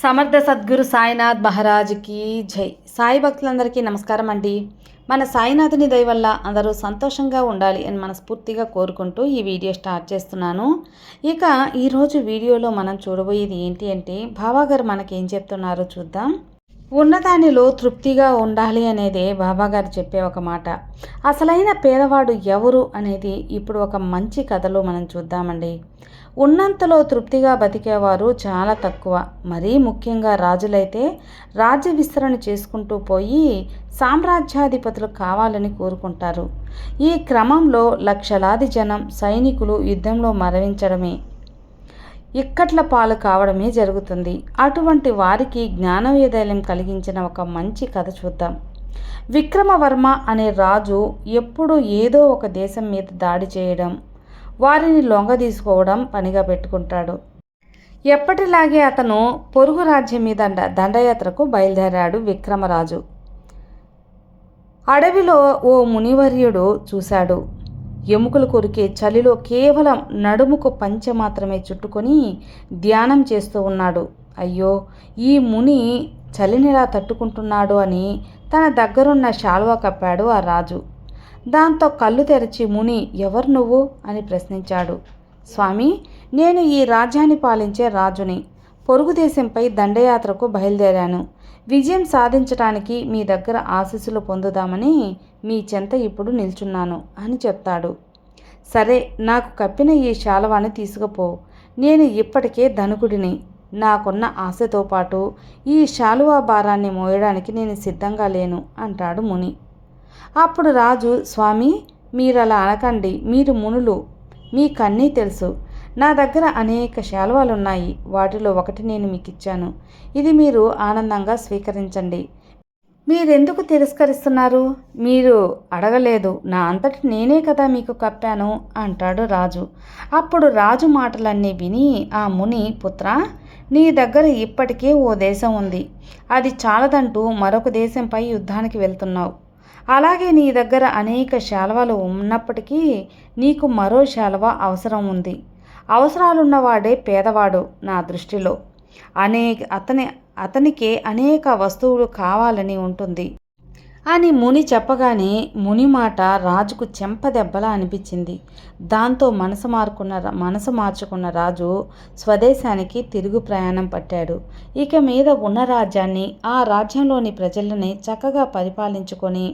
సమర్థ సద్గురు సాయినాథ్ మహారాజ్కి జై. సాయి భక్తులందరికీ నమస్కారం అండి. మన సాయినాథుని దయ వల్ల అందరూ సంతోషంగా ఉండాలి అని మనస్ఫూర్తిగా కోరుకుంటూ ఈ వీడియో స్టార్ట్ చేస్తున్నాను. ఇక ఈరోజు వీడియోలో మనం చూడబోయేది ఏంటి అంటే బాబాగారు మనకేం చెప్తున్నారో చూద్దాం. ఉన్నదానిలో తృప్తిగా ఉండాలి అనేదే బాబాగారు చెప్పే ఒక మాట. అసలైన పేదవాడు ఎవరు అనేది ఇప్పుడు ఒక మంచి కథలో మనం చూద్దామండి. ఉన్నంతలో తృప్తిగా బతికేవారు చాలా తక్కువ. మరీ ముఖ్యంగా రాజులైతే రాజ్య విస్తరణ చేసుకుంటూ పోయి సామ్రాజ్యాధిపతులు కావాలని కోరుకుంటారు. ఈ క్రమంలో లక్షలాది జనం సైనికులు యుద్ధంలో మరణించడమే. ఇక్కట్ల పాలు కావడమే జరుగుతుంది. అటువంటి వారికి జ్ఞానోదయం కలిగించిన ఒక మంచి కథ చూద్దాం. విక్రమవర్మ అనే రాజు ఎప్పుడూ ఏదో ఒక దేశం మీద దాడి చేయడం వారిని లొంగ తీసుకోవడం పనిగా పెట్టుకుంటాడు. ఎప్పటిలాగే అతను పొరుగు రాజ్యం మీద దండయాత్రకు బయలుదేరాడు విక్రమరాజు. అడవిలో ఓ మునివర్యుడు చూశాడు. ఎముకలు కొరికే చలిలో కేవలం నడుముకు పంచె మాత్రమే చుట్టుకొని ధ్యానం చేస్తూ ఉన్నాడు. అయ్యో ఈ ముని చలినిలా తట్టుకుంటున్నాడు అని తన దగ్గరున్న శాల్వా కప్పాడు ఆ రాజు. దాంతో కళ్ళు తెరిచి ముని ఎవరు నువ్వు? అని ప్రశ్నించాడు. స్వామి నేను ఈ రాజ్యాన్ని పాలించే రాజుని. పొరుగు దేశంపై దండయాత్రకు బయలుదేరాను. విజయం సాధించడానికి మీ దగ్గర ఆశీస్సులు పొందుదామని మీ చెంత ఇప్పుడు నిల్చున్నాను అని చెప్తాడు. సరే నాకు కప్పిన ఈ శాలవాన్ని తీసుకుపో. నేను ఇప్పటికే ధనుకుడిని. నాకున్న ఆశతో పాటు ఈ శాలువా భారాన్ని మోయడానికి నేను సిద్ధంగా లేను అంటాడు ముని. అప్పుడు రాజు స్వామి మీరు అలా అనకండి. మీరు మునులు. మీకన్నీ తెలుసు. నా దగ్గర అనేక శాలువాలు ఉన్నాయి వాటిలో ఒకటి నేను మీకు ఇచ్చాను ఇది మీరు ఆనందంగా స్వీకరించండి. మీరెందుకు తిరస్కరిస్తున్నారు? మీరు అడగలేదు. నా అంతటి నేనే కదా మీకు కప్పాను అంటాడు రాజు. అప్పుడు రాజు మాటలన్నీ విని ఆ ముని పుత్ర నీ దగ్గర ఇప్పటికే ఓ దేశం ఉంది. అది చాలదంటూ మరొక దేశంపై యుద్ధానికి వెళ్తున్నావు. అలాగే నీ దగ్గర అనేక శాల్వాలు ఉన్నప్పటికీ నీకు మరో శాలవ అవసరం ఉంది. అవసరాలున్నవాడే పేదవాడు నా దృష్టిలో. అనేక అతని అతనికే అనేక వస్తువులు కావాలని ఉంటుంది. అని ముని చెప్పగానే ముని మాట రాజుకు చెంపదెబ్బలా అనిపించింది. దాంతో మనసు మారుకున్న మనసు మార్చుకున్న రాజు స్వదేశానికి తిరుగు ప్రయాణం పట్టాడు. ఇక మీద ఉన్న రాజ్యాన్ని ఆ రాజ్యంలోని ప్రజలని చక్కగా పరిపాలించుకొని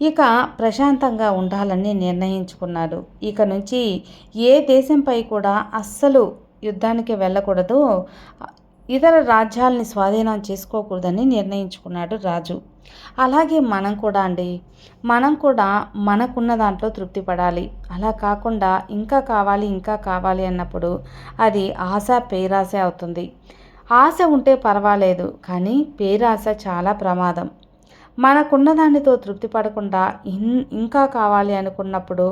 ఇక ప్రశాంతంగా ఉండాలని నిర్ణయించుకున్నాడు. ఇక నుంచి ఏ దేశంపై కూడా అస్సలు యుద్ధానికి వెళ్ళకూడదు. ఇతర రాజ్యాలని స్వాధీనం చేసుకోకూడదని నిర్ణయించుకున్నాడు రాజు. అలాగే మనం కూడా అండి. మనం కూడా మనకున్న దాంట్లో తృప్తి పడాలి అలా కాకుండా ఇంకా కావాలి ఇంకా కావాలి అన్నప్పుడు అది ఆశ పేరాశ అవుతుంది. ఆశ ఉంటే పర్వాలేదు కానీ పేరాశ చాలా ప్రమాదం. మనకున్న దానితో తృప్తి పడకుండా ఇన్ ఇంకా కావాలి అనుకున్నప్పుడు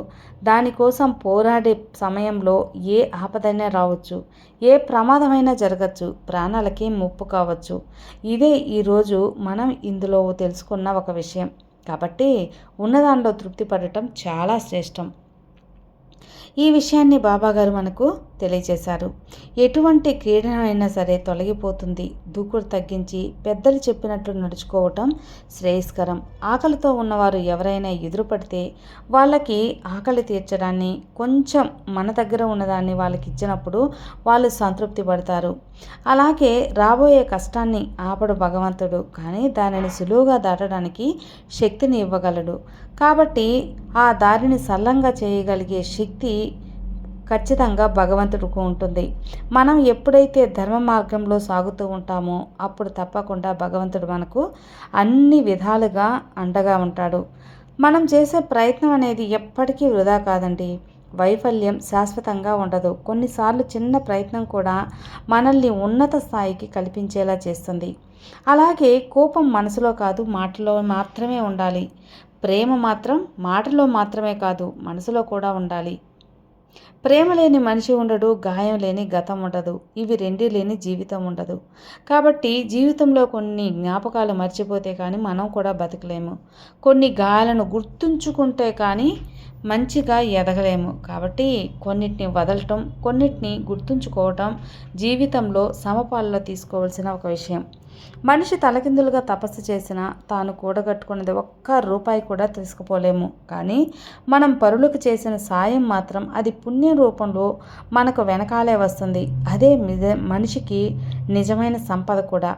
దానికోసం పోరాడే సమయంలో ఏ ఆపదైనా రావచ్చు ఏ ప్రమాదమైనా జరగచ్చు ప్రాణాలకి ముప్పు కావచ్చు. ఇదే ఈరోజు మనం ఇందులో తెలుసుకున్న ఒక విషయం. కాబట్టి ఉన్నదానిలో తృప్తి పడటం చాలా శ్రేష్టం. ఈ విషయాన్ని బాబాగారు మనకు తెలియజేశారు. ఎటువంటి క్రీడ అయినా సరే తొలగిపోతుంది. దూకుడు తగ్గించి పెద్దలు చెప్పినట్లు నడుచుకోవటం శ్రేయస్కరం. ఆకలితో ఉన్నవారు ఎవరైనా ఎదురుపడితే వాళ్ళకి ఆకలి తీర్చడాన్ని కొంచెం మన దగ్గర ఉన్నదాన్ని వాళ్ళకి ఇచ్చినప్పుడు వాళ్ళు సంతృప్తి పడతారు. అలాగే రాబోయే కష్టాన్ని ఆపడు భగవంతుడు కానీ దానిని సులువుగా దాటడానికి శక్తిని ఇవ్వగలడు. కాబట్టి ఆ దారిని సల్లంగా చేయగలిగే శక్తి ఖచ్చితంగా భగవంతుడికి ఉంటుంది. మనం ఎప్పుడైతే ధర్మ మార్గంలో సాగుతూ ఉంటామో అప్పుడు తప్పకుండా భగవంతుడు మనకు అన్ని విధాలుగా అండగా ఉంటాడు. మనం చేసే ప్రయత్నం అనేది ఎప్పటికీ వృధా కాదండి. వైఫల్యం శాశ్వతంగా ఉండదు. కొన్నిసార్లు చిన్న ప్రయత్నం కూడా మనల్ని ఉన్నత స్థాయికి కల్పించేలా చేస్తుంది. అలాగే కోపం మనసులో కాదు మాటలో మాత్రమే ఉండాలి. ప్రేమ మాత్రం మాటలో మాత్రమే కాదు మనసులో కూడా ఉండాలి. ప్రేమ లేని మనిషి ఉండడు గాయం లేని గతం ఉండదు. ఇవి రెండీ లేని జీవితం ఉండదు. కాబట్టి జీవితంలో కొన్ని జ్ఞాపకాలు మర్చిపోతే కానీ మనం కూడా బతకలేము. కొన్ని గాయాలను గుర్తుంచుకుంటే కానీ మంచిగా ఎదగలేము. కాబట్టి కొన్నిటిని వదలటం కొన్నిటిని గుర్తుంచుకోవటం జీవితంలో సమపాలలో తీసుకోవాల్సిన ఒక విషయం. మనిషి తలకిందులుగా తపస్సు చేసినా తాను కూడగట్టుకున్నది ఒక్క రూపాయి కూడా తీసుకుపోలేము. కానీ మనం పరులకు చేసిన సాయం మాత్రం అది పుణ్య రూపంలో మనకు వెనకాలే వస్తుంది. అదే మనిషికి నిజమైన సంపద కూడా.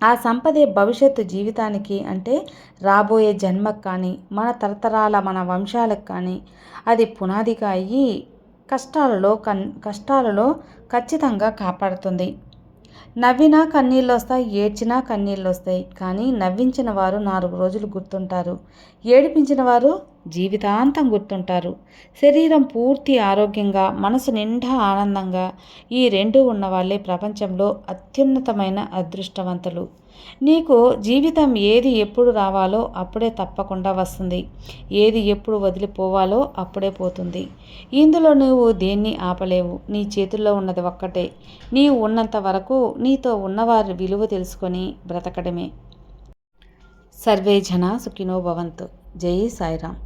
ఆ సంపదే భవిష్యత్తు జీవితానికి అంటే రాబోయే జన్మకు కానీ మన తరతరాల మన వంశాలకు కానీ అది పునాదిగా అయ్యి కష్టాలలో కన్ కష్టాలలో ఖచ్చితంగా కాపాడుతుంది. నవ్వినా కన్నీళ్ళు వస్తాయి ఏడ్చినా కన్నీళ్ళు వస్తాయి కానీ నవ్వించిన వారు నాలుగు రోజులు గుర్తుంటారు. ఏడిపించిన వారు జీవితాంతం గుర్తుంటారు. శరీరం పూర్తి ఆరోగ్యంగా మనసు నిండా ఆనందంగా ఈ రెండు ఉన్న వాళ్ళే ప్రపంచంలో అత్యున్నతమైన అదృష్టవంతులు. నీకు జీవితం ఏది ఎప్పుడు రావాలో అప్పుడే తప్పకుండా వస్తుంది. ఏది ఎప్పుడు వదిలిపోవాలో అప్పుడే పోతుంది. ఇందులో నువ్వు దేన్ని ఆపలేవు? నీ చేతుల్లో ఉన్నది ఒక్కటే. నీవు ఉన్నంత వరకు నీతో ఉన్నవారి విలువ తెలుసుకొని బ్రతకడమే. సర్వే జన సుఖినో భవంతు. జై సాయిరామ్.